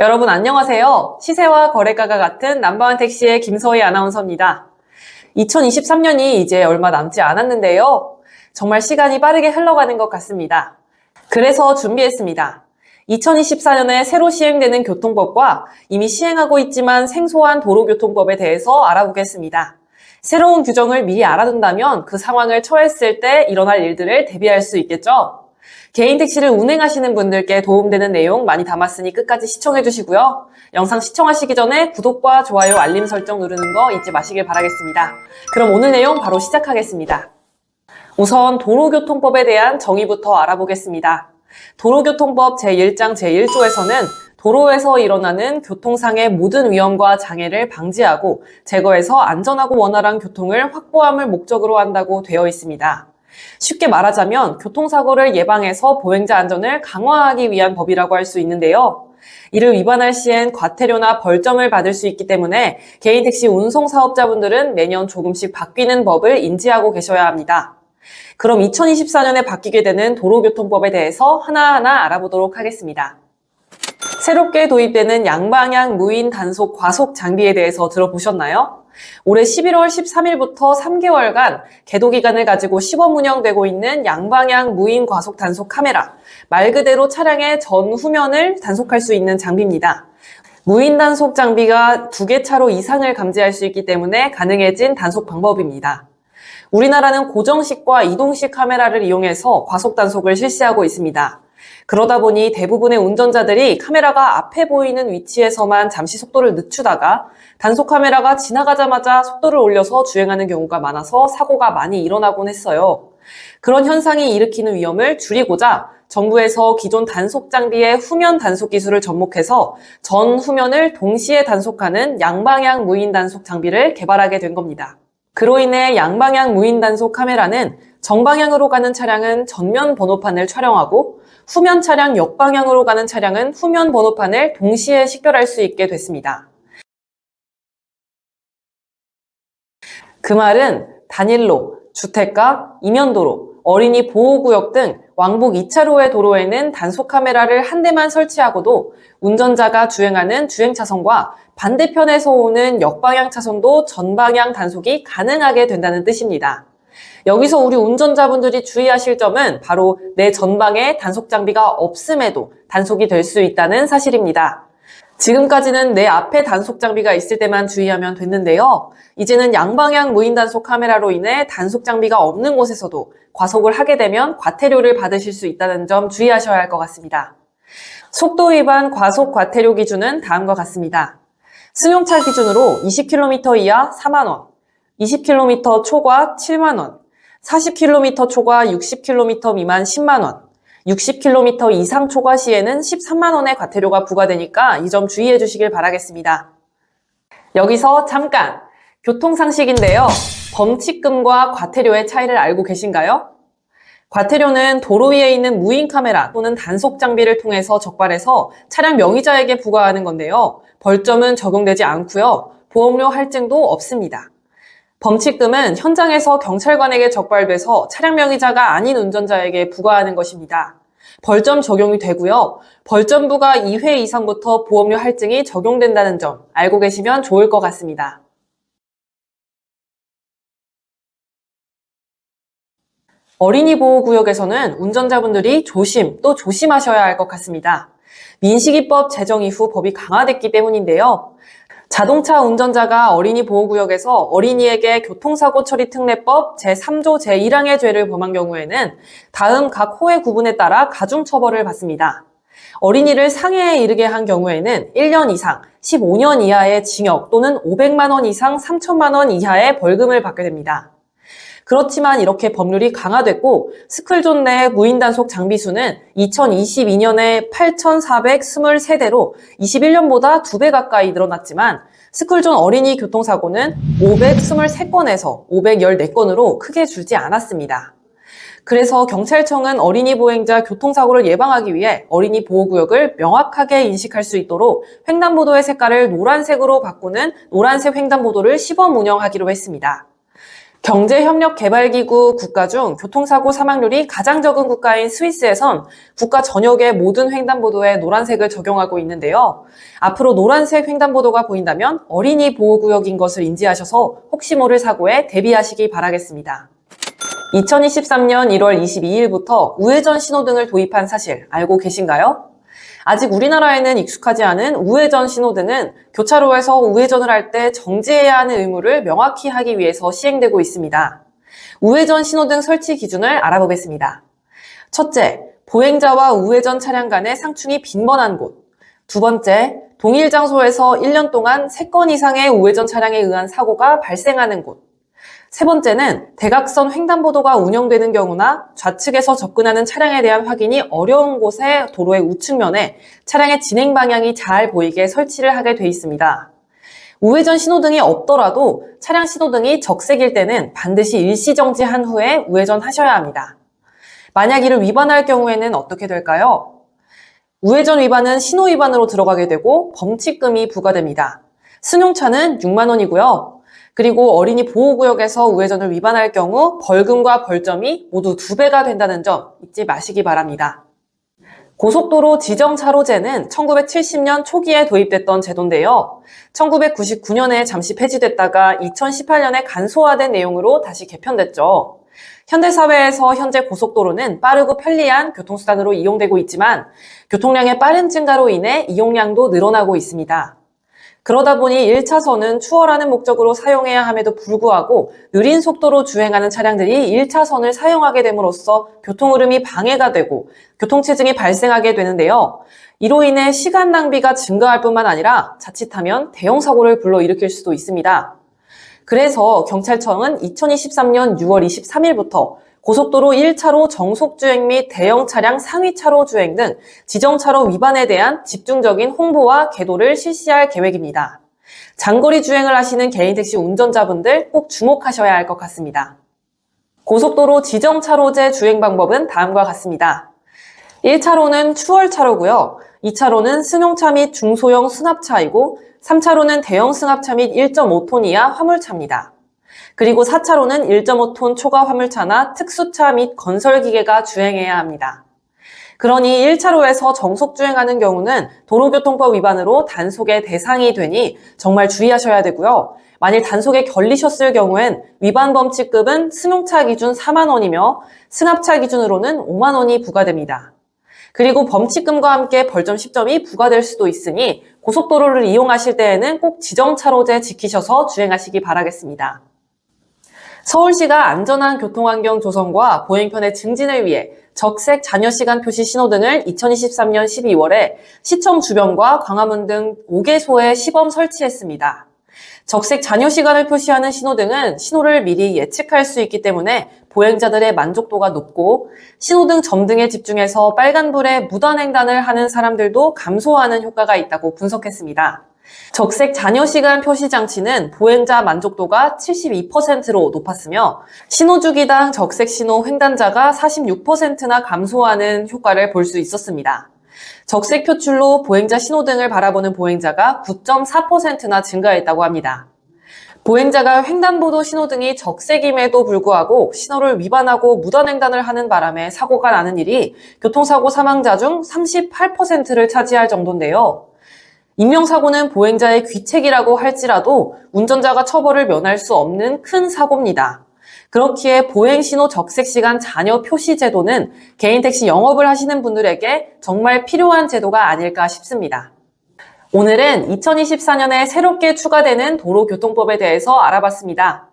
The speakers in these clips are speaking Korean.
여러분 안녕하세요. 시세와 거래가가 같은 남바원 택시의 김서희 아나운서입니다. 2023년이 이제 얼마 남지 않았는데요. 정말 시간이 빠르게 흘러가는 것 같습니다. 그래서 준비했습니다. 2024년에 새로 시행되는 교통법과 이미 시행하고 있지만 생소한 도로교통법에 대해서 알아보겠습니다. 새로운 규정을 미리 알아둔다면 그 상황을 처했을 때 일어날 일들을 대비할 수 있겠죠? 개인 택시를 운행하시는 분들께 도움되는 내용 많이 담았으니 끝까지 시청해 주시고요. 영상 시청하시기 전에 구독과 좋아요, 알림 설정 누르는 거 잊지 마시길 바라겠습니다. 그럼 오늘 내용 바로 시작하겠습니다. 우선 도로교통법에 대한 정의부터 알아보겠습니다. 도로교통법 제1장 제1조에서는 도로에서 일어나는 교통상의 모든 위험과 장애를 방지하고 제거해서 안전하고 원활한 교통을 확보함을 목적으로 한다고 되어 있습니다. 쉽게 말하자면 교통사고를 예방해서 보행자 안전을 강화하기 위한 법이라고 할 수 있는데요. 이를 위반할 시엔 과태료나 벌점을 받을 수 있기 때문에 개인 택시 운송 사업자분들은 매년 조금씩 바뀌는 법을 인지하고 계셔야 합니다. 그럼 2024년에 바뀌게 되는 도로교통법에 대해서 하나하나 알아보도록 하겠습니다. 새롭게 도입되는 양방향 무인 단속 과속 장비에 대해서 들어보셨나요? 올해 11월 13일부터 3개월간 계도 기간을 가지고 시범 운영되고 있는 양방향 무인 과속 단속 카메라. 말 그대로 차량의 전 후면을 단속할 수 있는 장비입니다. 무인 단속 장비가 두 개 차로 이상을 감지할 수 있기 때문에 가능해진 단속 방법입니다. 우리나라는 고정식과 이동식 카메라를 이용해서 과속 단속을 실시하고 있습니다. 그러다 보니 대부분의 운전자들이 카메라가 앞에 보이는 위치에서만 잠시 속도를 늦추다가 단속 카메라가 지나가자마자 속도를 올려서 주행하는 경우가 많아서 사고가 많이 일어나곤 했어요. 그런 현상이 일으키는 위험을 줄이고자 정부에서 기존 단속 장비의 후면 단속 기술을 접목해서 전 후면을 동시에 단속하는 양방향 무인 단속 장비를 개발하게 된 겁니다. 그로 인해 양방향 무인 단속 카메라는 정방향으로 가는 차량은 전면 번호판을 촬영하고 후면 차량 역방향으로 가는 차량은 후면 번호판을 동시에 식별할 수 있게 됐습니다. 그 말은 단일로, 주택가, 이면도로, 어린이 보호구역 등 왕복 2차로의 도로에는 단속 카메라를 한 대만 설치하고도 운전자가 주행하는 주행 차선과 반대편에서 오는 역방향 차선도 전방향 단속이 가능하게 된다는 뜻입니다. 여기서 우리 운전자분들이 주의하실 점은 바로 내 전방에 단속 장비가 없음에도 단속이 될 수 있다는 사실입니다. 지금까지는 내 앞에 단속 장비가 있을 때만 주의하면 됐는데요. 이제는 양방향 무인 단속 카메라로 인해 단속 장비가 없는 곳에서도 과속을 하게 되면 과태료를 받으실 수 있다는 점 주의하셔야 할 것 같습니다. 속도 위반 과속 과태료 기준은 다음과 같습니다. 승용차 기준으로 20km 이하 4만원, 20km 초과 7만원, 40km 초과 60km 미만 10만원, 60km 이상 초과 시에는 13만원의 과태료가 부과되니까 이 점 주의해 주시길 바라겠습니다. 여기서 잠깐! 교통상식인데요. 범칙금과 과태료의 차이를 알고 계신가요? 과태료는 도로 위에 있는 무인 카메라 또는 단속 장비를 통해서 적발해서 차량 명의자에게 부과하는 건데요. 벌점은 적용되지 않고요. 보험료 할증도 없습니다. 범칙금은 현장에서 경찰관에게 적발돼서 차량 명의자가 아닌 운전자에게 부과하는 것입니다. 벌점 적용이 되고요. 벌점 부과 2회 이상부터 보험료 할증이 적용된다는 점 알고 계시면 좋을 것 같습니다. 어린이 보호구역에서는 운전자분들이 조심 또 조심하셔야 할 것 같습니다. 민식이법 제정 이후 법이 강화됐기 때문인데요. 자동차 운전자가 어린이 보호구역에서 어린이에게 교통사고 처리 특례법 제3조 제1항의 죄를 범한 경우에는 다음 각 호의 구분에 따라 가중처벌을 받습니다. 어린이를 상해에 이르게 한 경우에는 1년 이상 15년 이하의 징역 또는 500만 원 이상 3천만 원 이하의 벌금을 받게 됩니다. 그렇지만 이렇게 법률이 강화됐고 스쿨존 내 무인 단속 장비 수는 2022년에 8,423대로 21년보다 2배 가까이 늘어났지만 스쿨존 어린이 교통사고는 523건에서 514건으로 크게 줄지 않았습니다. 그래서 경찰청은 어린이 보행자 교통사고를 예방하기 위해 어린이 보호구역을 명확하게 인식할 수 있도록 횡단보도의 색깔을 노란색으로 바꾸는 노란색 횡단보도를 시범 운영하기로 했습니다. 경제협력개발기구 국가 중 교통사고 사망률이 가장 적은 국가인 스위스에선 국가 전역의 모든 횡단보도에 노란색을 적용하고 있는데요. 앞으로 노란색 횡단보도가 보인다면 어린이 보호구역인 것을 인지하셔서 혹시 모를 사고에 대비하시기 바라겠습니다. 2023년 1월 22일부터 우회전 신호등을 도입한 사실 알고 계신가요? 아직 우리나라에는 익숙하지 않은 우회전 신호등은 교차로에서 우회전을 할 때 정지해야 하는 의무를 명확히 하기 위해서 시행되고 있습니다. 우회전 신호등 설치 기준을 알아보겠습니다. 첫째, 보행자와 우회전 차량 간의 상충이 빈번한 곳. 두 번째, 동일 장소에서 1년 동안 3건 이상의 우회전 차량에 의한 사고가 발생하는 곳. 세 번째는 대각선 횡단보도가 운영되는 경우나 좌측에서 접근하는 차량에 대한 확인이 어려운 곳의 도로의 우측면에 차량의 진행 방향이 잘 보이게 설치를 하게 돼 있습니다. 우회전 신호등이 없더라도 차량 신호등이 적색일 때는 반드시 일시 정지한 후에 우회전하셔야 합니다. 만약 이를 위반할 경우에는 어떻게 될까요? 우회전 위반은 신호 위반으로 들어가게 되고 범칙금이 부과됩니다. 승용차는 6만 원이고요. 그리고 어린이 보호구역에서 우회전을 위반할 경우 벌금과 벌점이 모두 두 배가 된다는 점 잊지 마시기 바랍니다. 고속도로 지정차로제는 1970년 초기에 도입됐던 제도인데요. 1999년에 잠시 폐지됐다가 2018년에 간소화된 내용으로 다시 개편됐죠. 현대사회에서 현재 고속도로는 빠르고 편리한 교통수단으로 이용되고 있지만 교통량의 빠른 증가로 인해 이용량도 늘어나고 있습니다. 그러다 보니 1차선은 추월하는 목적으로 사용해야 함에도 불구하고 느린 속도로 주행하는 차량들이 1차선을 사용하게 됨으로써 교통 흐름이 방해가 되고 교통체증이 발생하게 되는데요. 이로 인해 시간 낭비가 증가할 뿐만 아니라 자칫하면 대형 사고를 불러일으킬 수도 있습니다. 그래서 경찰청은 2023년 6월 23일부터 고속도로 1차로 정속주행 및 대형 차량 상위 차로 주행 등 지정차로 위반에 대한 집중적인 홍보와 계도를 실시할 계획입니다. 장거리 주행을 하시는 개인 택시 운전자분들 꼭 주목하셔야 할 것 같습니다. 고속도로 지정차로제 주행 방법은 다음과 같습니다. 1차로는 추월차로고요. 2차로는 승용차 및 중소형 승합차이고 3차로는 대형 승합차 및 1.5톤 이하 화물차입니다. 그리고 4차로는 1.5톤 초과 화물차나 특수차 및 건설기계가 주행해야 합니다. 그러니 1차로에서 정속 주행하는 경우는 도로교통법 위반으로 단속의 대상이 되니 정말 주의하셔야 되고요. 만일 단속에 걸리셨을 경우엔 위반 범칙급은 승용차 기준 4만 원이며 승합차 기준으로는 5만 원이 부과됩니다. 그리고 범칙금과 함께 벌점 10점이 부과될 수도 있으니 고속도로를 이용하실 때에는 꼭 지정차로제 지키셔서 주행하시기 바라겠습니다. 서울시가 안전한 교통환경 조성과 보행편의 증진을 위해 적색 잔여 시간 표시 신호 등을 2023년 12월에 시청 주변과 광화문 등 5개소에 시범 설치했습니다. 적색 잔여 시간을 표시하는 신호등은 신호를 미리 예측할 수 있기 때문에 보행자들의 만족도가 높고 신호등 점등에 집중해서 빨간불에 무단횡단을 하는 사람들도 감소하는 효과가 있다고 분석했습니다. 적색 잔여 시간 표시 장치는 보행자 만족도가 72%로 높았으며 신호 주기당 적색 신호 횡단자가 46%나 감소하는 효과를 볼 수 있었습니다. 적색 표출로 보행자 신호등을 바라보는 보행자가 9.4%나 증가했다고 합니다. 보행자가 횡단보도 신호등이 적색임에도 불구하고 신호를 위반하고 무단횡단을 하는 바람에 사고가 나는 일이 교통사고 사망자 중 38%를 차지할 정도인데요. 인명사고는 보행자의 귀책이라고 할지라도 운전자가 처벌을 면할 수 없는 큰 사고입니다. 그렇기에 보행신호 적색시간 잔여 표시 제도는 개인 택시 영업을 하시는 분들에게 정말 필요한 제도가 아닐까 싶습니다. 오늘은 2024년에 새롭게 추가되는 도로교통법에 대해서 알아봤습니다.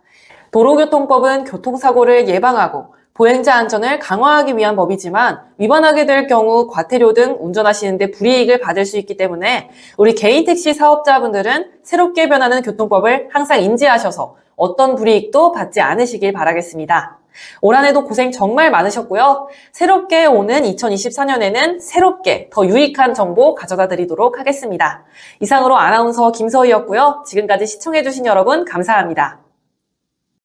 도로교통법은 교통사고를 예방하고 보행자 안전을 강화하기 위한 법이지만 위반하게 될 경우 과태료 등 운전하시는데 불이익을 받을 수 있기 때문에 우리 개인 택시 사업자분들은 새롭게 변하는 교통법을 항상 인지하셔서 어떤 불이익도 받지 않으시길 바라겠습니다. 올 한해도 고생 정말 많으셨고요. 새롭게 오는 2024년에는 새롭게 더 유익한 정보 가져다 드리도록 하겠습니다. 이상으로 아나운서 김서희였고요. 지금까지 시청해주신 여러분 감사합니다.